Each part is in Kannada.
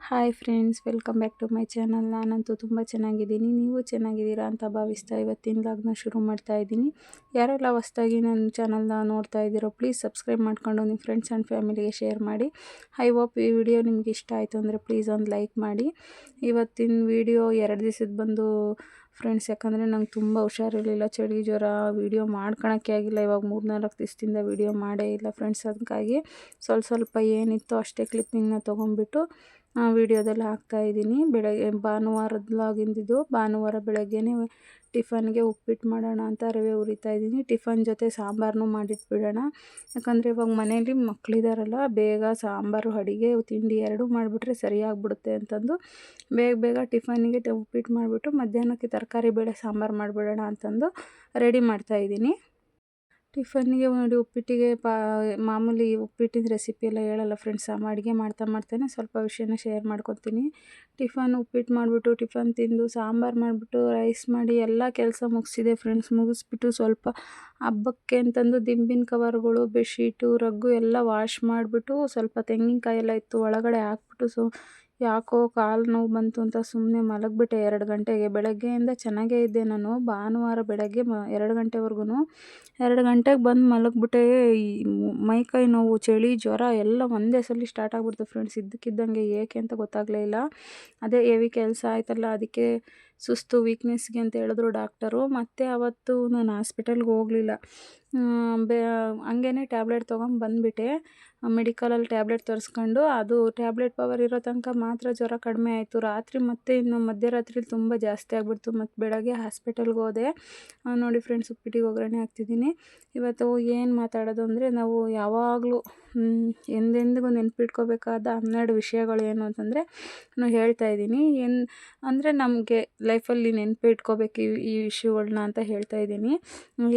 Hi friends welcome back to my channel ನಾನಂತೂ ತುಂಬ ಚೆನ್ನಾಗಿದ್ದೀನಿ. ನೀವು ಚೆನ್ನಾಗಿದ್ದೀರಾ ಅಂತ ಭಾವಿಸ್ತಾ ಇವತ್ತಿನ ಲಾಗ್ನ ಶುರು ಮಾಡ್ತಾ ಇದ್ದೀನಿ. ಯಾರೆಲ್ಲ ಹೊಸ್ದಾಗಿ ನನ್ನ ಚಾನಲ್ನ ನೋಡ್ತಾ ಇದ್ದೀರೋ ಪ್ಲೀಸ್ ಸಬ್ಸ್ಕ್ರೈಬ್ ಮಾಡ್ಕೊಂಡು ನಿಮ್ಮ ಫ್ರೆಂಡ್ಸ್ ಆ್ಯಂಡ್ ಫ್ಯಾಮಿಲಿಗೆ ಶೇರ್ ಮಾಡಿ. ಐ ಹೋಪ್ ಈ ವಿಡಿಯೋ ನಿಮ್ಗೆ ಇಷ್ಟ ಆಯಿತು ಅಂದರೆ ಪ್ಲೀಸ್ ಒಂದು ಲೈಕ್ ಮಾಡಿ. ಇವತ್ತಿನ ವಿಡಿಯೋ ಎರಡು ದಿವಸದ ಬಂದು ಫ್ರೆಂಡ್ಸ್ ಯಾಕಂದರೆ ನಂಗೆ ತುಂಬ ಹುಷಾರಿರಲಿಲ್ಲ. ಚಳಿ ಜ್ವರ ವೀಡಿಯೋ ಮಾಡ್ಕೊಳಕ್ಕೆ ಆಗಿಲ್ಲ. ಇವಾಗ ಮೂರ್ನಾಲ್ಕು ದಿವಸದಿಂದ ವೀಡಿಯೋ ಮಾಡೇ ಇಲ್ಲ ಫ್ರೆಂಡ್ಸ್ ಅದಕ್ಕಾಗಿ ಸ್ವಲ್ಪ ಸ್ವಲ್ಪ ಏನಿತ್ತು ಅಷ್ಟೇ ಕ್ಲಿಪ್ಪಿಂಗ್ನ ತೊಗೊಂಡ್ಬಿಟ್ಟು ವೀಡಿಯೋದಲ್ಲಿ ಹಾಕ್ತಾಯಿದ್ದೀನಿ ಬೆಳಗ್ಗೆ ಭಾನುವಾರದ್ಲಾಗಿಂದಿದ್ದು ಭಾನುವಾರ ಬೆಳಗ್ಗೆನೇ ಟಿಫನ್ಗೆ ಉಪ್ಪಿಟ್ಟು ಮಾಡೋಣ ಅಂತ ರವೆ ಹುರಿತಾ ಇದ್ದೀನಿ. ಟಿಫನ್ ಜೊತೆ ಸಾಂಬಾರನ್ನು ಮಾಡಿಟ್ಬಿಡೋಣ. ಯಾಕಂದರೆ ಇವಾಗ ಮನೇಲಿ ಮಕ್ಕಳಿದಾರಲ್ಲ ಬೇಗ ಸಾಂಬಾರು, ಅಡಿಗೆ, ತಿಂಡಿ ಎರಡೂ ಮಾಡಿಬಿಟ್ರೆ ಸರಿಯಾಗ್ಬಿಡುತ್ತೆ ಅಂತಂದು ಬೇಗ ಬೇಗ ಟಿಫನ್ನಿಗೆ ಉಪ್ಪಿಟ್ಟು ಮಾಡಿಬಿಟ್ಟು ಮಧ್ಯಾಹ್ನಕ್ಕೆ ತರಕಾರಿ, ಬೇಳೆ ಸಾಂಬಾರು ಮಾಡಿಬಿಡೋಣ ಅಂತಂದು ರೆಡಿ ಮಾಡ್ತಾಯಿದ್ದೀನಿ ಟಿಫನ್ನಿಗೆ ನೋಡಿ ಉಪ್ಪಿಟ್ಟಿಗೆ ಪಾ, ಮಾಮೂಲಿ ಉಪ್ಪಿಟ್ಟಿನ ರೆಸಿಪಿ ಎಲ್ಲ ಹೇಳಲ್ಲ ಫ್ರೆಂಡ್ಸ್ ಅಡುಗೆ ಮಾಡ್ತಾ ಮಾಡ್ತಾನೆ ಸ್ವಲ್ಪ ವಿಷಯನ ಶೇರ್ ಮಾಡ್ಕೊತೀನಿ. ಟಿಫನ್ ಉಪ್ಪಿಟ್ಟು ಮಾಡಿಬಿಟ್ಟು, ಟಿಫನ್ ತಿಂದು, ಸಾಂಬಾರು ಮಾಡಿಬಿಟ್ಟು ರೈಸ್ ಮಾಡಿ ಎಲ್ಲ ಕೆಲಸ ಮುಗಿಸಿದೆ ಫ್ರೆಂಡ್ಸ್ ಮುಗಿಸ್ಬಿಟ್ಟು ಸ್ವಲ್ಪ ಹಬ್ಬಕ್ಕೆ ಅಂತಂದು ದಿಂಬಿನ ಕವರ್ಗಳು ಬೆಡ್ಶೀಟು ರಗ್ಗು ಎಲ್ಲ ವಾಶ್ ಮಾಡಿಬಿಟ್ಟು ಸ್ವಲ್ಪ ತೆಂಗಿನಕಾಯಿ ಎಲ್ಲ ಇತ್ತು, ಒಳಗಡೆ ಹಾಕ್ಬಿಟ್ಟು ಸೊ ಯಾಕೋ ಕಾಲು ನೋವು ಬಂತು ಅಂತ ಸುಮ್ಮನೆ ಮಲಗಿಬಿಟ್ಟೆ ಎರಡು ಗಂಟೆಗೆ. ಬೆಳಗ್ಗೆಯಿಂದ ಚೆನ್ನಾಗೇ ಇದ್ದೆ ನಾನು. ಭಾನುವಾರ ಬೆಳಗ್ಗೆ ಮ ಎರಡು ಗಂಟೆವರೆಗೂ ಎರಡು ಗಂಟೆಗೆ ಬಂದು ಮಲಗಿಬಿಟ್ಟೆ. ಈ ಮೈಕೈ ನೋವು, ಚಳಿ, ಜ್ವರ ಎಲ್ಲ ಒಂದೇ ಸಲ ಸ್ಟಾರ್ಟ್ ಆಗ್ಬಿಡ್ತು ಫ್ರೆಂಡ್ಸ್ ಇದ್ದಕ್ಕಿದ್ದಂಗೆ ಏಕೆ ಅಂತ ಗೊತ್ತಾಗಲೇ ಇಲ್ಲ. ಅದೇ ಹೆವಿ ಕೆಲಸ ಆಯ್ತಲ್ಲ, ಅದಕ್ಕೆ ಸುಸ್ತು ವೀಕ್ನೆಸ್ಗೆ ಅಂತ ಹೇಳಿದ್ರು ಡಾಕ್ಟರು ಮತ್ತು ಅವತ್ತು ನಾನು ಹಾಸ್ಪಿಟಲ್ಗೆ ಹೋಗಲಿಲ್ಲ. ಬೇ ಹಂಗೇ ಟ್ಯಾಬ್ಲೆಟ್ ತೊಗೊಂಡು ಬಂದುಬಿಟ್ಟೆ. ಮೆಡಿಕಲಲ್ಲಿ ಟ್ಯಾಬ್ಲೆಟ್ ತರಿಸ್ಕೊಂಡು ಅದು ಟ್ಯಾಬ್ಲೆಟ್ ಪವರ್ ಇರೋ ತನಕ ಮಾತ್ರ ಜ್ವರ ಕಡಿಮೆ ಆಯಿತು. ರಾತ್ರಿ ಮತ್ತೆ ಇನ್ನು ಮಧ್ಯರಾತ್ರಿಲಿ ತುಂಬ ಜಾಸ್ತಿ ಆಗಿಬಿಡ್ತು. ಮತ್ತು ಬೆಳಗ್ಗೆ ಹಾಸ್ಪಿಟಲ್ಗೆ ಹೋದೆ. ನೋಡಿ ಫ್ರೆಂಡ್ಸ್ ಉಪ್ಪಿಟ್ಟಿಗೆ ಒಗ್ಗರಣೆ ಹಾಕ್ತಿದ್ದೀನಿ. ಇವತ್ತು ಏನು ಮಾತಾಡೋದು ಅಂದರೆ ನಾವು ಯಾವಾಗಲೂ ಎಂದೆಂದಿಗೂ ನೆನ್ಪಿಟ್ಕೋಬೇಕಾದ ಹನ್ನೆರಡು ವಿಷಯಗಳು ಏನು ಅಂತಂದರೆ ನಾನು ಹೇಳ್ತಾ ಇದ್ದೀನಿ. ಏನು ಅಂದರೆ ನಮಗೆ ಲೈಫಲ್ಲಿ ನೆನಪಿಟ್ಕೋಬೇಕು ಈ ಈ ವಿಷಯಗಳನ್ನ ಅಂತ ಹೇಳ್ತಾ ಇದ್ದೀನಿ.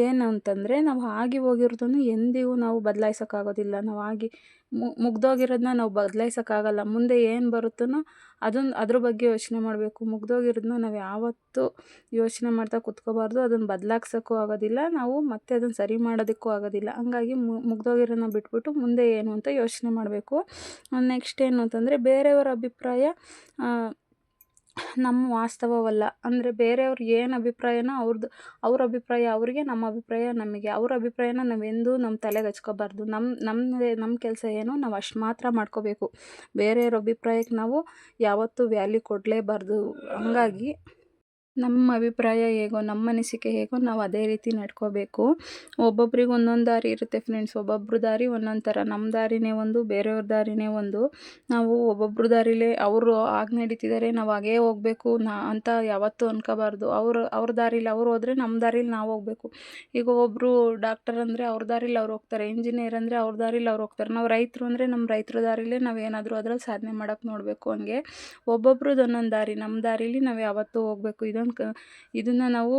ಏನು ಅಂತಂದರೆ ನಾವು ಆಗಿ ಹೋಗಿರೋದನ್ನು ಎಂದಿಗೂ ನಾವು ಬದಲಾಯಿಸೋಕ್ಕಾಗೋದಿಲ್ಲ. ನಾವು ಆಗಿ ಮುಗ್ದೋಗಿರೋದನ್ನ ನಾವು ಬದಲಾಯಿಸೋಕ್ಕಾಗಲ್ಲ. ಮುಂದೆ ಏನು ಬರುತ್ತೋ ಅದನ್ನು ಅದ್ರ ಬಗ್ಗೆ ಯೋಚನೆ ಮಾಡಬೇಕು. ಮುಗ್ದೋಗಿರೋದನ್ನ ನಾವು ಯಾವತ್ತೂ ಯೋಚನೆ ಮಾಡ್ತಾ ಕುತ್ಕೋಬಾರ್ದು. ಅದನ್ನು ಬದಲಾಗ್ಸೋಕ್ಕೂ ಆಗೋದಿಲ್ಲ. ನಾವು ಮತ್ತೆ ಅದನ್ನು ಸರಿ ಮಾಡೋದಕ್ಕೂ ಆಗೋದಿಲ್ಲ. ಹಂಗಾಗಿ ಮುಗ್ದೋಗಿರೋದನ್ನ ಬಿಟ್ಬಿಟ್ಟು ಮುಂದೆ ಏನು ಅಂತ ಯೋಚನೆ ಮಾಡಬೇಕು. ನೆಕ್ಸ್ಟ್ ಏನು ಅಂತಂದರೆ, ಬೇರೆಯವರ ಅಭಿಪ್ರಾಯ ನಮ್ಮ ವಾಸ್ತವವಲ್ಲ. ಅಂದರೆ ಬೇರೆಯವ್ರು ಏನು ಅಭಿಪ್ರಾಯನೋ ಅವ್ರದ್ದು ಅವ್ರ ಅಭಿಪ್ರಾಯ ಅವರಿಗೆ, ನಮ್ಮ ಅಭಿಪ್ರಾಯ ನಮಗೆ. ಅವ್ರ ಅಭಿಪ್ರಾಯನ ನಾವೆಂದೂ ನಮ್ಮ ತಲೆಗೆ ಹಚ್ಕೋಬಾರ್ದು. ನಮ್ಮ ನಮ್ಮದೇ ನಮ್ಮ ಕೆಲಸ ಏನು ನಾವು ಅಷ್ಟು ಮಾತ್ರ ಮಾಡ್ಕೋಬೇಕು. ಬೇರೆಯವ್ರ ಅಭಿಪ್ರಾಯಕ್ಕೆ ನಾವು ಯಾವತ್ತೂ ವ್ಯಾಲ್ಯೂ ಕೊಡಲೇಬಾರ್ದು. ಹಂಗಾಗಿ ನಮ್ಮ ಅಭಿಪ್ರಾಯ ಹೇಗೋ, ನಮ್ಮ ಅನಿಸಿಕೆ ಹೇಗೋ ನಾವು ಅದೇ ರೀತಿ ನಡ್ಕೋಬೇಕು. ಒಬ್ಬೊಬ್ರಿಗೆ ಒಂದೊಂದು ದಾರಿ ಇರುತ್ತೆ ಫ್ರೆಂಡ್ಸ್ ಒಬ್ಬೊಬ್ರ ದಾರಿ ಒಂದೊಂದು ಥರ ನಮ್ಮ ದಾರಿನೇ ಒಂದು, ಬೇರೆಯವ್ರ ದಾರಿನೇ ಒಂದು. ನಾವು ಒಬ್ಬೊಬ್ರ ದಾರಿಲೇ ಅವರು ಹಾಗೆ ನಡೀತಿದ್ದಾರೆ ನಾವು ಹಾಗೇ ಹೋಗಬೇಕು. ನಾ ಅಂತ ಯಾವತ್ತೂ ಅನ್ಕೋಬಾರ್ದು. ಅವರು, ಅವ್ರ ದಾರಿಲಿ ಅವ್ರು ಹೋದರೆ ನಮ್ಮ ದಾರಿಲಿ ನಾವು ಹೋಗಬೇಕು. ಈಗ ಒಬ್ಬರು ಡಾಕ್ಟರ್ ಅಂದರೆ ಅವ್ರ ದಾರಿಲಿ ಅವ್ರು ಹೋಗ್ತಾರೆ. ಇಂಜಿನಿಯರ್ ಅಂದರೆ ಅವ್ರ ದಾರಿಲಿ ಅವ್ರು ಹೋಗ್ತಾರೆ. ನಾವು ರೈತರು ಅಂದರೆ ನಮ್ಮ ರೈತರ ದಾರಿಲೇ ನಾವು ಏನಾದರೂ ಅದ್ರಲ್ಲಿ ಸಾಧನೆ ಮಾಡೋಕ್ಕೆ ನೋಡಬೇಕು ಹಂಗೆ. ಒಬ್ಬೊಬ್ರದ್ದು ಒಂದೊಂದು ದಾರಿ. ನಮ್ಮ ದಾರಿಲಿ ನಾವು ಯಾವತ್ತೂ ಹೋಗಬೇಕು. ಇದೊಂದು ಕ ಇದನ್ನು ನಾವು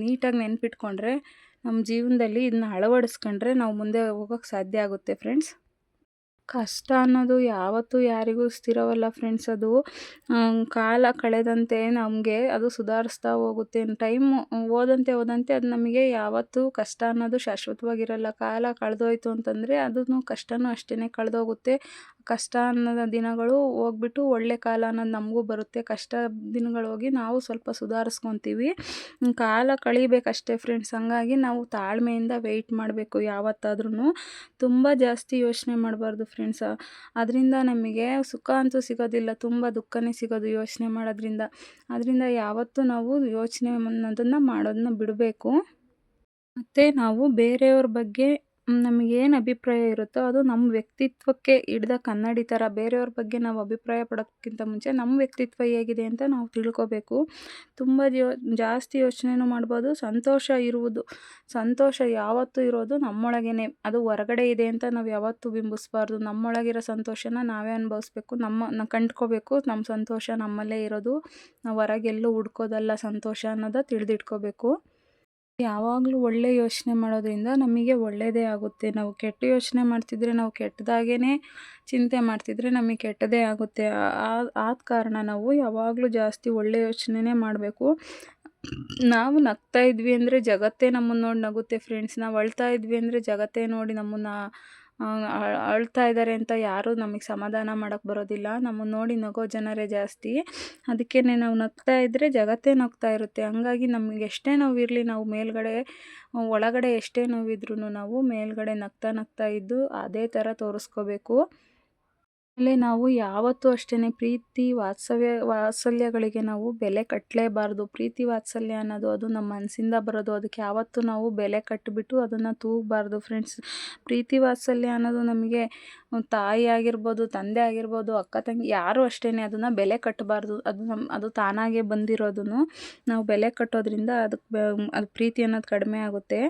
ನೀಟಾಗಿ ನೆನ್ಪಿಟ್ಕೊಂಡ್ರೆ ನಮ್ಮ ಜೀವನದಲ್ಲಿ ಇದನ್ನ ಅಳವಡಿಸ್ಕೊಂಡ್ರೆ ನಾವು ಮುಂದೆ ಹೋಗೋಕ್ಕೆ ಸಾಧ್ಯ ಆಗುತ್ತೆ ಫ್ರೆಂಡ್ಸ್. ಕಷ್ಟ ಅನ್ನೋದು ಯಾವತ್ತೂ ಯಾರಿಗೂ ಸ್ಥಿರವಲ್ಲ ಫ್ರೆಂಡ್ಸ್ ಅದು. ಕಾಲ ಕಳೆದಂತೆ ನಮಗೆ ಅದು ಸುಧಾರಿಸ್ತಾ ಹೋಗುತ್ತೆ. ಟೈಮ್ ಹೋದಂತೆ ಹೋದಂತೆ ಅದು ನಮಗೆ ಯಾವತ್ತೂ ಕಷ್ಟ ಅನ್ನೋದು ಶಾಶ್ವತವಾಗಿರಲ್ಲ. ಕಾಲ ಕಳೆದೋಯ್ತು ಅಂತಂದರೆ ಅದೂ ಕಷ್ಟವೂ ಅಷ್ಟೇ ಕಳೆದೋಗುತ್ತೆ. ಕಷ್ಟ ಅನ್ನೋದು ದಿನಗಳು ಹೋಗ್ಬಿಟ್ಟು ಒಳ್ಳೆ ಕಾಲ ಅನ್ನೋದು ನಮಗೂ ಬರುತ್ತೆ. ಕಷ್ಟ ದಿನಗಳು ಹೋಗಿ ನಾವು ಸ್ವಲ್ಪ ಸುಧಾರಿಸ್ಕೊತೀವಿ. ಕಾಲ ಕಳಿಬೇಕಷ್ಟೇ ಫ್ರೆಂಡ್ಸ್ ಹಂಗಾಗಿ ನಾವು ತಾಳ್ಮೆಯಿಂದ ವೆಯ್ಟ್ ಮಾಡಬೇಕು ಯಾವತ್ತಾದ್ರೂ ತುಂಬ ಜಾಸ್ತಿ ಯೋಚನೆ ಮಾಡಬಾರ್ದು ಫ್ರೆಂಡ್ಸ್ ಅದರಿಂದ ನಮಗೆ ಸುಖ ಅಂತೂ ಸಿಗೋದಿಲ್ಲ, ತುಂಬ ದುಃಖನೇ ಸಿಗೋದು ಯೋಚನೆ ಮಾಡೋದ್ರಿಂದ. ಅದರಿಂದ ಯಾವತ್ತೂ ನಾವು ಯೋಚನೆ ಅನ್ನೋದನ್ನು ಮಾಡೋದನ್ನ ಬಿಡಬೇಕು. ಮತ್ತು ನಾವು ಬೇರೆಯವ್ರ ಬಗ್ಗೆ ನಮಗೇನು ಅಭಿಪ್ರಾಯ ಇರುತ್ತೋ ಅದು ನಮ್ಮ ವ್ಯಕ್ತಿತ್ವಕ್ಕೆ ಹಿಡ್ದ ಕನ್ನಡಿ ಥರ ಬೇರೆಯವ್ರ ಬಗ್ಗೆ ನಾವು ಅಭಿಪ್ರಾಯ ಪಡೋಕ್ಕಿಂತ ಮುಂಚೆ ನಮ್ಮ ವ್ಯಕ್ತಿತ್ವ ಹೇಗಿದೆ ಅಂತ ನಾವು ತಿಳ್ಕೋಬೇಕು. ತುಂಬ ಜೋ, ಜಾಸ್ತಿ ಯೋಚನೆನೂ ಮಾಡ್ಬೋದು, ಸಂತೋಷ ಇರುವುದು. ಸಂತೋಷ ಯಾವತ್ತೂ ಇರೋದು ನಮ್ಮೊಳಗೇ ಅದು ಹೊರಗಡೆ ಇದೆ ಅಂತ ನಾವು ಯಾವತ್ತೂ ಬಿಂಬಿಸ್ಬಾರ್ದು. ನಮ್ಮೊಳಗಿರೋ ಸಂತೋಷನ ನಾವೇ ಅನುಭವಿಸ್ಬೇಕು. ನಮ್ಮ ಕಂಡ್ಕೋಬೇಕು. ನಮ್ಮ ಸಂತೋಷ ನಮ್ಮಲ್ಲೇ ಇರೋದು. ನಾವು ಹೊರಗೆಲ್ಲೂ ಹುಡ್ಕೋದಲ್ಲ ಸಂತೋಷ ಅನ್ನೋದು ತಿಳಿದಿಟ್ಕೋಬೇಕು. ಯಾವಾಗಲೂ ಒಳ್ಳೆ ಯೋಚನೆ ಮಾಡೋದ್ರಿಂದ ನಮಗೆ ಒಳ್ಳೆಯದೇ ಆಗುತ್ತೆ. ನಾವು ಕೆಟ್ಟ ಯೋಚನೆ ಮಾಡ್ತಿದ್ರೆ ನಾವು ಕೆಟ್ಟದಾಗೇ ಚಿಂತೆ ಮಾಡ್ತಿದ್ರೆ ನಮಗೆ ಕೆಟ್ಟದೇ ಆಗುತ್ತೆ. ಆದ ಕಾರಣ ನಾವು ಯಾವಾಗಲೂ ಜಾಸ್ತಿ ಒಳ್ಳೆ ಯೋಚನೆನೇ ಮಾಡಬೇಕು. ನಾವು ನಗ್ತಾ ಇದ್ವಿ ಅಂದರೆ ಜಗತ್ತೇ ನಮ್ಮನ್ನು ನೋಡಿ ನಗುತ್ತೆ ಫ್ರೆಂಡ್ಸ್ ನಾವು ಅಳ್ತಾ ಇದ್ವಿ ಅಂದರೆ ಜಗತ್ತೇ ನೋಡಿ ನಮ್ಮನ್ನು ಅಳ್ತಾ ಇದ್ದಾರೆ ಅಂತ ಯಾರೂ ನಮಗೆ ಸಮಾಧಾನ ಮಾಡೋಕ್ಕೆ ಬರೋದಿಲ್ಲ. ನಮ್ಮನ್ನು ನೋಡಿ ನಗೋ ಜನರೇ ಜಾಸ್ತಿ. ಅದಕ್ಕೇ ನಾವು ನಗ್ತಾ ಇದ್ದರೆ ಜಗತ್ತೇ ನಗ್ತಾ ಇರುತ್ತೆ. ಹಂಗಾಗಿ ನಮಗೆ ಎಷ್ಟೇ ನೋವಿರಲಿ ನಾವು ಮೇಲ್ಗಡೆ, ಒಳಗಡೆ ಎಷ್ಟೇ ನೋವಿದ್ರೂ ನಾವು ಮೇಲ್ಗಡೆ ನಗ್ತಾ ನಗ್ತಾ ಇದ್ದು ಅದೇ ಥರ ತೋರಿಸ್ಕೋಬೇಕು. ಆಮೇಲೆ ನಾವು ಯಾವತ್ತೂ ಅಷ್ಟೇ ಪ್ರೀತಿ ವಾತ್ಸವ್ಯ ವಾತ್ಸಲ್ಯಗಳಿಗೆ ನಾವು ಬೆಲೆ ಕಟ್ಟಲೇಬಾರ್ದು ಪ್ರೀತಿ ವಾತ್ಸಲ್ಯ ಅನ್ನೋದು ಅದು ನಮ್ಮ ಮನಸ್ಸಿಂದ ಬರೋದು. ಅದಕ್ಕೆ ಯಾವತ್ತೂ ನಾವು ಬೆಲೆ ಕಟ್ಟಿಬಿಟ್ಟು ಅದನ್ನು ತೂಗಬಾರ್ದು ಫ್ರೆಂಡ್ಸ್ ಪ್ರೀತಿ ವಾತ್ಸಲ್ಯ ಅನ್ನೋದು ನಮಗೆ ತಾಯಿ ಆಗಿರ್ಬೋದು, ತಂದೆ ಆಗಿರ್ಬೋದು, ಅಕ್ಕ, ತಂಗಿ ಯಾರು ಅಷ್ಟೇ ಅದನ್ನು ಬೆಲೆ ಕಟ್ಟಬಾರ್ದು ಅದು ನಮ್ಮ ಅದು ತಾನಾಗೆ ಬಂದಿರೋದನ್ನು ನಾವು ಬೆಲೆ ಕಟ್ಟೋದ್ರಿಂದ ಅದಕ್ಕೆ ಅದು ಪ್ರೀತಿ ಅನ್ನೋದು ಕಡಿಮೆ ಆಗುತ್ತೆ.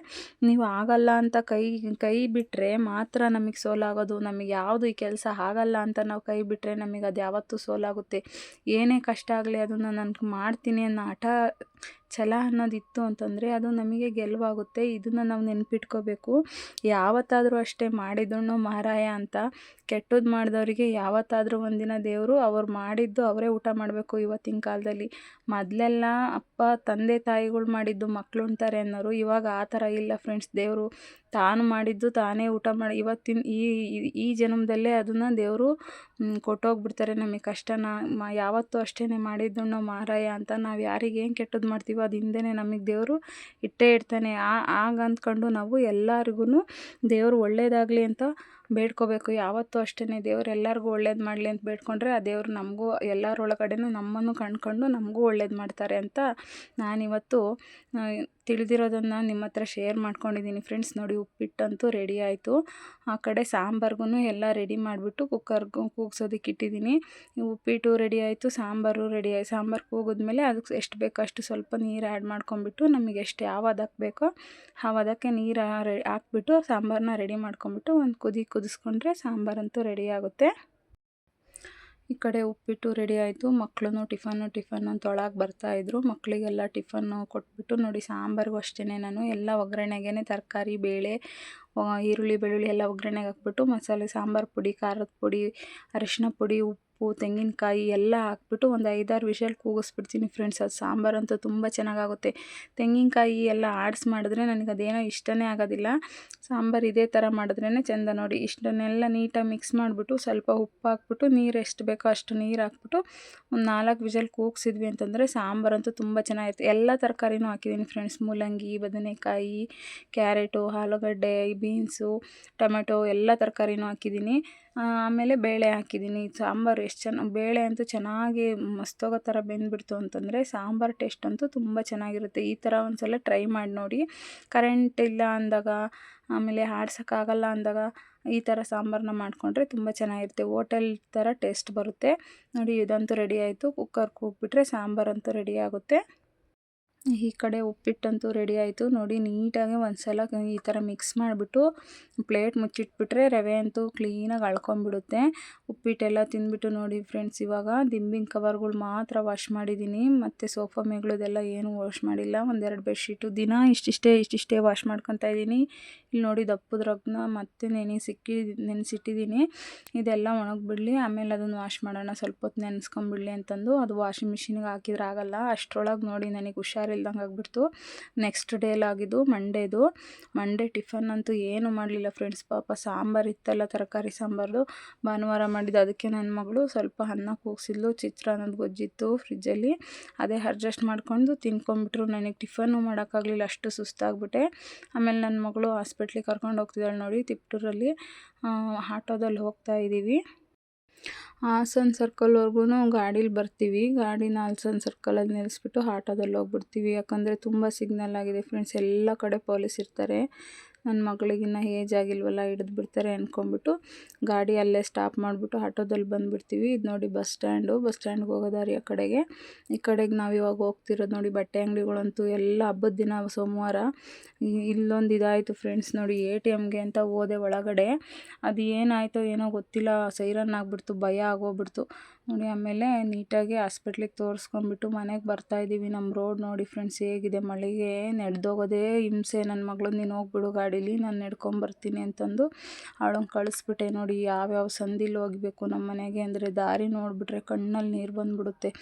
ನೀವು ಆಗಲ್ಲ ಅಂತ ಕೈ ಕೈ ಬಿಟ್ಟರೆ ಮಾತ್ರ ನಮಗೆ ಸೋಲಾಗೋದು. ನಮಗೆ ಯಾವುದು ಈ ಕೆಲಸ ಆಗಲ್ಲ ಅಂತ ನಾವು ಕೈ ಬಿಟ್ಟರೆ ನಮಗೆ ಅದು ಯಾವತ್ತೂ ಸೋಲಾಗುತ್ತೆ. ಏನೇ ಕಷ್ಟ ಆಗಲಿ ಅದನ್ನು ನಾನು ಮಾಡ್ತೀನಿ ಅನ್ನೋ ಹಠ ಛಲ ಅನ್ನೋದಿತ್ತು ಅಂತಂದರೆ ಅದು ನಮಗೆ ಗೆಲುವಾಗುತ್ತೆ, ಇದನ್ನು ನಾವು ನೆನಪಿಟ್ಕೋಬೇಕು. ಯಾವತ್ತಾದರೂ ಅಷ್ಟೇ ಮಾಡಿದ್ರು ಮಹಾರಾಯ ಅಂತ ಕೆಟ್ಟದ್ದು ಮಾಡಿದವರಿಗೆ ಯಾವತ್ತಾದರೂ ಒಂದಿನ ದೇವರು ಅವ್ರು ಮಾಡಿದ್ದು ಅವರೇ ಊಟ ಮಾಡಬೇಕು ಇವತ್ತಿನ ಕಾಲದಲ್ಲಿ. ಮೊದಲೆಲ್ಲ ಅಪ್ಪ, ತಂದೆ, ತಾಯಿಗಳು ಮಾಡಿದ್ದು ಮಕ್ಕಳು ಅಂತಾರೆ ಅನ್ನೋರು, ಇವಾಗ ಆ ಥರ ಇಲ್ಲ ಫ್ರೆಂಡ್ಸ್, ದೇವರು ತಾನು ಮಾಡಿದ್ದು ತಾನೇ ಊಟ ಮಾಡಿ, ಇವತ್ತಿನ ಈ ಈ ಜನ್ಮದಲ್ಲೇ ಅದನ್ನು ದೇವರು ಕೊಟ್ಟೋಗ್ಬಿಡ್ತಾರೆ ನಮಗೆ ಕಷ್ಟನ ಯಾವತ್ತೂ ಅಷ್ಟೇ ಮಾಡಿದ್ದು ಮಾರಾಯ ಅಂತ ನಾವು ಯಾರಿಗೇನು ಕೆಟ್ಟದ್ದು ಮಾಡ್ತೀವೋ ಅದು ಹಿಂದೆನೇ ನಮಗೆ ದೇವರು ಇಟ್ಟೇ ಇಡ್ತಾನೆ. ಆಗ ಅಂದ್ಕೊಂಡು ನಾವು ಎಲ್ಲರಿಗೂ ದೇವರು ಒಳ್ಳೆಯದಾಗ್ಲಿ ಅಂತ ಬೇಡ್ಕೋಬೇಕು. ಯಾವತ್ತೂ ಅಷ್ಟೇ ದೇವ್ರು ಎಲ್ಲರಿಗೂ ಒಳ್ಳೇದು ಮಾಡಲಿ ಅಂತ ಬೇಡ್ಕೊಂಡ್ರೆ ಆ ದೇವ್ರು ನಮಗೂ ಎಲ್ಲರೊಳಗಡೆನೂ ನಮ್ಮನ್ನು ಕಂಡುಕೊಂಡು ನಮಗೂ ಒಳ್ಳೇದು ಮಾಡ್ತಾರೆ ಅಂತ ನಾನಿವತ್ತು ತಿಳಿದಿರೋದನ್ನು ನಿಮ್ಮ ಹತ್ರ ಶೇರ್ ಮಾಡ್ಕೊಂಡಿದ್ದೀನಿ. ಫ್ರೆಂಡ್ಸ್, ನೋಡಿ ಉಪ್ಪಿಟ್ಟಂತೂ ರೆಡಿ ಆಯಿತು. ಆ ಕಡೆ ಸಾಂಬಾರ್ಗೂ ಎಲ್ಲ ರೆಡಿ ಮಾಡಿಬಿಟ್ಟು ಕುಕ್ಕರ್ಗೂ ಕೂಗ್ಸೋದಕ್ಕೆ ಇಟ್ಟಿದ್ದೀನಿ. ಉಪ್ಪಿಟ್ಟು ರೆಡಿ ಆಯಿತು, ಸಾಂಬಾರು ರೆಡಿ ಆಯ್ತು ಸಾಂಬಾರು ಕೂಗಿದ್ಮೇಲೆ ಅದಕ್ಕೆ ಎಷ್ಟು ಬೇಕೋ ಅಷ್ಟು ಸ್ವಲ್ಪ ನೀರು ಆ್ಯಡ್ ಮಾಡ್ಕೊಂಬಿಟ್ಟು ನಮಗೆ ಎಷ್ಟು ಯಾವ ಅದಕ್ಕೆ ಬೇಕೋ ವದಕ್ಕೆ ನೀರು ಹಾಕ್ಬಿಟ್ಟು ಸಾಂಬಾರನ್ನ ರೆಡಿ ಮಾಡ್ಕೊಂಬಿಟ್ಟು ಒಂದು ಕುದಿ ಕುದಿಸ್ಕೊಂಡ್ರೆ ಸಾಂಬಾರಂತೂ ರೆಡಿ ಆಗುತ್ತೆ. ಈ ಕಡೆ ಉಪ್ಪಿಟ್ಟು ರೆಡಿ ಆಯಿತು. ಮಕ್ಕಳು ಟಿಫನ್ನು ಟಿಫನ್ ಅಂತ ಒಳಗೆ ಬರ್ತಾಯಿದ್ರು ಮಕ್ಕಳಿಗೆಲ್ಲ ಟಿಫನ್ನು ಕೊಟ್ಬಿಟ್ಟು ನೋಡಿ, ಸಾಂಬಾರಿಗೂ ಅಷ್ಟೇ ನಾನು. ಎಲ್ಲ ಒಗ್ಗರಣೆಗೇ ತರಕಾರಿ, ಬೇಳೆ ಈರುಳ್ಳಿ, ಬೆಳ್ಳುಳ್ಳಿ ಎಲ್ಲ ಒಗ್ಗರಣೆಗೆ ಹಾಕ್ಬಿಟ್ಟು ಮಸಾಲೆ, ಸಾಂಬಾರು ಪುಡಿ, ಖಾರದ ಪುಡಿ, ಅರಿಶಿನ ಪುಡಿ, ಉಪ್ಪು ಉಪ್ಪು ತೆಂಗಿನಕಾಯಿ ಎಲ್ಲ ಹಾಕ್ಬಿಟ್ಟು ಒಂದು ಐದಾರು ವಿಷಲ್ ಕೂಗಿಸ್ಬಿಡ್ತೀನಿ ಫ್ರೆಂಡ್ಸ್ ಅದು ಸಾಂಬಾರಂತೂ ತುಂಬ ಚೆನ್ನಾಗಾಗುತ್ತೆ. ತೆಂಗಿನಕಾಯಿ ಎಲ್ಲ ಆಡ್ಸ್ ಮಾಡಿದ್ರೆ ನನಗೆ ಅದೇನೋ ಇಷ್ಟನೇ ಆಗೋದಿಲ್ಲ. ಸಾಂಬಾರು ಇದೇ ಥರ ಮಾಡಿದ್ರೇ ಚೆಂದ ನೋಡಿ. ಇಷ್ಟನ್ನೆಲ್ಲ ನೀಟಾಗಿ ಮಿಕ್ಸ್ ಮಾಡಿಬಿಟ್ಟು ಸ್ವಲ್ಪ ಉಪ್ಪು ಹಾಕ್ಬಿಟ್ಟು ನೀರು ಎಷ್ಟು ಬೇಕೋ ಅಷ್ಟು ನೀರು ಹಾಕ್ಬಿಟ್ಟು ಒಂದು ನಾಲ್ಕು ವಿಷಲ್ ಕೂಗಿಸಿದ್ವಿ ಅಂತಂದರೆ ಸಾಂಬಾರಂತೂ ತುಂಬ ಚೆನ್ನಾಗಿರುತ್ತೆ. ಎಲ್ಲ ತರಕಾರಿನೂ ಹಾಕಿದ್ದೀನಿ ಫ್ರೆಂಡ್ಸ್ ಮೂಲಂಗಿ, ಬದನೆಕಾಯಿ, ಕ್ಯಾರೆಟು, ಆಲೂಗಡ್ಡೆ, ಬೀನ್ಸು, ಟೊಮೆಟೊ ಎಲ್ಲ ತರಕಾರಿನೂ ಹಾಕಿದ್ದೀನಿ ಆಮೇಲೆ ಬೇಳೆ ಹಾಕಿದ್ದೀನಿ ಸಾಂಬಾರು ಎಷ್ಟು ಚೆನ್ನಾಗಿ ಬೇಳೆ ಅಂತೂ ಚೆನ್ನಾಗಿ ಮಸ್ತೋಗೋ ಥರ ಬೆಂದ್ಬಿಡ್ತು ಅಂತಂದರೆ ಸಾಂಬಾರು ಟೇಸ್ಟ್ ಅಂತೂ ತುಂಬ ಚೆನ್ನಾಗಿರುತ್ತೆ. ಈ ಥರ ಒಂದು ಸಲ ಟ್ರೈ ಮಾಡಿ ನೋಡಿ. ಕರೆಂಟ್ ಇಲ್ಲ ಅಂದಾಗ, ಆಮೇಲೆ ಆಡ್ಸೋಕ್ಕಾಗಲ್ಲ ಅಂದಾಗ ಈ ಥರ ಸಾಂಬಾರನ್ನ ಮಾಡಿಕೊಂಡ್ರೆ ತುಂಬ ಚೆನ್ನಾಗಿರುತ್ತೆ. ಹೋಟೆಲ್ ಥರ ಟೇಸ್ಟ್ ಬರುತ್ತೆ. ನೋಡಿ, ಇದಂತೂ ರೆಡಿ ಆಯಿತು. ಕುಕ್ಕರ್ಗೆ ಕೂಗ್ಬಿಟ್ರೆ ಸಾಂಬಾರಂತೂ ರೆಡಿ ಆಗುತ್ತೆ. ಈ ಕಡೆ ಉಪ್ಪಿಟ್ಟಂತೂ ರೆಡಿ ಆಯಿತು. ನೋಡಿ, ನೀಟಾಗಿ ಒಂದು ಸಲ ಈ ಥರ ಮಿಕ್ಸ್ ಮಾಡಿಬಿಟ್ಟು ಪ್ಲೇಟ್ ಮುಚ್ಚಿಟ್ಬಿಟ್ರೆ ರವೆ ಅಂತೂ ಕ್ಲೀನಾಗಿ ಅಳ್ಕೊಂಬಿಡುತ್ತೆ ಉಪ್ಪಿಟ್ಟೆಲ್ಲ ತಿಂದ್ಬಿಟ್ಟು ನೋಡಿ ಫ್ರೆಂಡ್ಸ್ ಇವಾಗ ದಿಂಬಿನ ಕವರ್ಗಳು ಮಾತ್ರ ವಾಶ್ ಮಾಡಿದ್ದೀನಿ ಮತ್ತು ಸೋಫಾ ಮೇಗಳದೆಲ್ಲ ಏನು ವಾಶ್ ಮಾಡಿಲ್ಲ. ಒಂದೆರಡು ಬೆಡ್ಶೀಟು ದಿನ ಇಷ್ಟಿಷ್ಟೇ ಇಷ್ಟಿಷ್ಟೇ ವಾಶ್ ಮಾಡ್ಕೊತಾ ಇದ್ದೀನಿ ಇಲ್ಲಿ ನೋಡಿ ದಪ್ಪದ ರಗ್ನ ಮತ್ತೆ ನೆನೆಸಿಕ್ಕಿ ನೆನೆಸಿಟ್ಟಿದ್ದೀನಿ ಇದೆಲ್ಲ ಒಣಗಿಬಿಡಲಿ. ಆಮೇಲೆ ಅದನ್ನು ವಾಶ್ ಮಾಡೋಣ. ಸ್ವಲ್ಪ ಹೊತ್ತು ನೆನೆಸ್ಕೊಂಬಿಡಲಿ ಅಂತಂದು. ಅದು ವಾಷಿಂಗ್ ಮಿಷಿನ್ಗೆ ಹಾಕಿದ್ರೆ ಆಗಲ್ಲ. ಅಷ್ಟರೊಳಗೆ ನೋಡಿ, ನನಗೆ ಹುಷಾರಿಲ್ಲ ಇಲ್ದಂಗೆ ಆಗಿಬಿಡ್ತು. ನೆಕ್ಸ್ಟ್ ಡೇಲಾಗಿದ್ದು ಮಂಡೇದು ಮಂಡೇ ಟಿಫನ್ ಅಂತೂ ಏನು ಮಾಡಲಿಲ್ಲ ಫ್ರೆಂಡ್ಸ್ ಪಾಪ ಸಾಂಬಾರು ಇತ್ತಲ್ಲ, ತರಕಾರಿ ಸಾಂಬಾರ್ದು. ಭಾನುವಾರ ಮಾಡಿದ್ದು ಅದಕ್ಕೆ ನನ್ನ ಮಗಳು ಸ್ವಲ್ಪ ಅನ್ನ ಕೂಗಿಸಿದ್ಲು ಅನ್ನೋದು ಗೊಜ್ಜಿತ್ತು ಫ್ರಿಜ್ಜಲ್ಲಿ ಅದೇ ಅಡ್ಜಸ್ಟ್ ಮಾಡ್ಕೊಂಡು ತಿನ್ಕೊಂಬಿಟ್ರು ನನಗೆ ಟಿಫನ್ನು ಮಾಡೋಕ್ಕಾಗಲಿಲ್ಲ, ಅಷ್ಟು ಸುಸ್ತಾಗ್ಬಿಟ್ಟೆ. ಆಮೇಲೆ ನನ್ನ ಮಗಳು ಹಾಸ್ಪಿಟ್ಲಿಗೆ ಕರ್ಕೊಂಡು ಹೋಗ್ತಿದ್ದಾಳೆ ನೋಡಿ, ತಿಪ್ಟೂರಲ್ಲಿ ಆಟೋದಲ್ಲಿ ಹೋಗ್ತಾ ಇದ್ದೀವಿ ಹಾಸನ ಸರ್ಕಲ್ವರ್ಗೂ ಗಾಡೀಲಿ ಬರ್ತೀವಿ. ಗಾಡಿನ ಹಾಸನ ಸರ್ಕಲಲ್ಲಿ ನಿಲ್ಲಿಸ್ಬಿಟ್ಟು ಆಟೋದಲ್ಲಿ ಹೋಗ್ಬಿಡ್ತೀವಿ. ಯಾಕಂದರೆ ತುಂಬ ಸಿಗ್ನಲ್ ಆಗಿದೆ. ಫ್ರೆಂಡ್ಸ್ ಎಲ್ಲ ಕಡೆ ಪೊಲೀಸ್ ಇರ್ತಾರೆ. ನನ್ನ ಮಗಳಿಗಿನ್ನ ಏಜ್ ಆಗಿಲ್ವಲ್ಲ ಹಿಡಿದು ಬಿಡ್ತಾರೆ ಅಂದ್ಕೊಂಬಿಟ್ಟು ಗಾಡಿ ಅಲ್ಲೇ ಸ್ಟಾಪ್ ಮಾಡಿಬಿಟ್ಟು ಆಟೋದಲ್ಲಿ ಬಂದುಬಿಡ್ತೀವಿ. ಇದು ನೋಡಿ ಬಸ್ ಸ್ಟ್ಯಾಂಡು ಬಸ್ ಸ್ಟ್ಯಾಂಡ್ಗೆ ಹೋಗೋದಾರಿ ಆ ಕಡೆಗೆ. ಈ ಕಡೆಗೆ ನಾವು ಇವಾಗ ಹೋಗ್ತಿರೋದು ನೋಡಿ ಬಟ್ಟೆ ಅಂಗಡಿಗಳಂತೂ ಎಲ್ಲ ಹಬ್ಬದ ದಿನ ಸೋಮವಾರ. ಇಲ್ಲೊಂದು ಇದಾಯಿತು ಫ್ರೆಂಡ್ಸ್ ನೋಡಿ ಎ ಟಿ ಎಮ್ಗೆ ಅಂತ ಹೋದೆ ಒಳಗಡೆ. ಅದು ಏನಾಯಿತೋ ಏನೋ ಗೊತ್ತಿಲ್ಲ ಸೈರನ್ ಆಗಿಬಿಡ್ತು, ಭಯ ಆಗೋಗ್ಬಿಡ್ತು. ನೋಡಿ, ಆಮೇಲೆ ನೀಟಾಗಿ ಹಾಸ್ಪಿಟ್ಲಿಗೆ ತೋರಿಸ್ಕೊಂಬಿಟ್ಟು ಮನೆಗೆ ಬರ್ತಾಯಿದ್ದೀವಿ ನಮ್ಮ ರೋಡ್ ನೋಡಿ ಫ್ರೆಂಡ್ಸ್ ಹೇಗಿದೆ. ಮಳೆಗೆ ನಡೆದೋಗೋದೇ ಹಿಂಸೆ. ನನ್ನ ಮಗಳು, ನೀನು ಹೋಗ್ಬಿಡು ಗಾಡೀಲಿ, ನಾನು ನಡ್ಕೊಂಬರ್ತೀನಿ ಅಂತಂದು ಅವಳಂಗೆ ಕಳಿಸ್ಬಿಟ್ಟೆ. ನೋಡಿ, ಯಾವ್ಯಾವ ಸಂದಿಲಿ ಹೋಗಬೇಕು ನಮ್ಮ ಮನೆಗೆ ಅಂದರೆ ದಾರಿ ನೋಡಿಬಿಟ್ರೆ ಕಣ್ಣಲ್ಲಿ ನೀರು ಬಂದುಬಿಡುತ್ತೆ.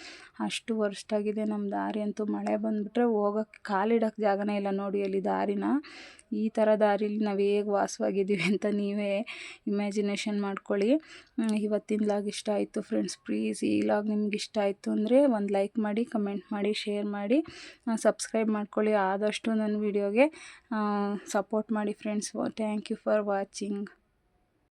ಅಷ್ಟು ವರ್ಸ್ಟ್ ಆಗಿದೆ ನಮ್ಮ ದಾರಿ ಅಂತೂ. ಮಳೆ ಬಂದುಬಿಟ್ರೆ ಹೋಗೋಕ್ಕೆ ಕಾಲಿಡೋಕ್ಕೆ ಜಾಗನೇ ಇಲ್ಲ ನೋಡಿ ಅಲ್ಲಿ ದಾರಿನ. ಈ ಥರ ದಾರಿಲಿ ನಾವು ಹೇಗೆ ವಾಸವಾಗಿದ್ದೀವಿ ಅಂತ ನೀವೇ ಇಮ್ಯಾಜಿನೇಷನ್ ಮಾಡ್ಕೊಳ್ಳಿ. ಇವತ್ತಿನ ಲಾಗ್ ಇಷ್ಟ ಆಯಿತು ಫ್ರೆಂಡ್ಸ್ ಪ್ಲೀಸ್ ಈ ಲಾಗ್ ನಿಮ್ಗೆ ಇಷ್ಟ ಆಯಿತು ಅಂದರೆ ಒಂದು ಲೈಕ್ ಮಾಡಿ ಕಮೆಂಟ್ ಮಾಡಿ ಶೇರ್ ಮಾಡಿ ಸಬ್ಸ್ಕ್ರೈಬ್ ಮಾಡ್ಕೊಳ್ಳಿ. ಆದಷ್ಟು ನನ್ನ ವಿಡಿಯೋಗೆ ಸಪೋರ್ಟ್ ಮಾಡಿ friends thank you for watching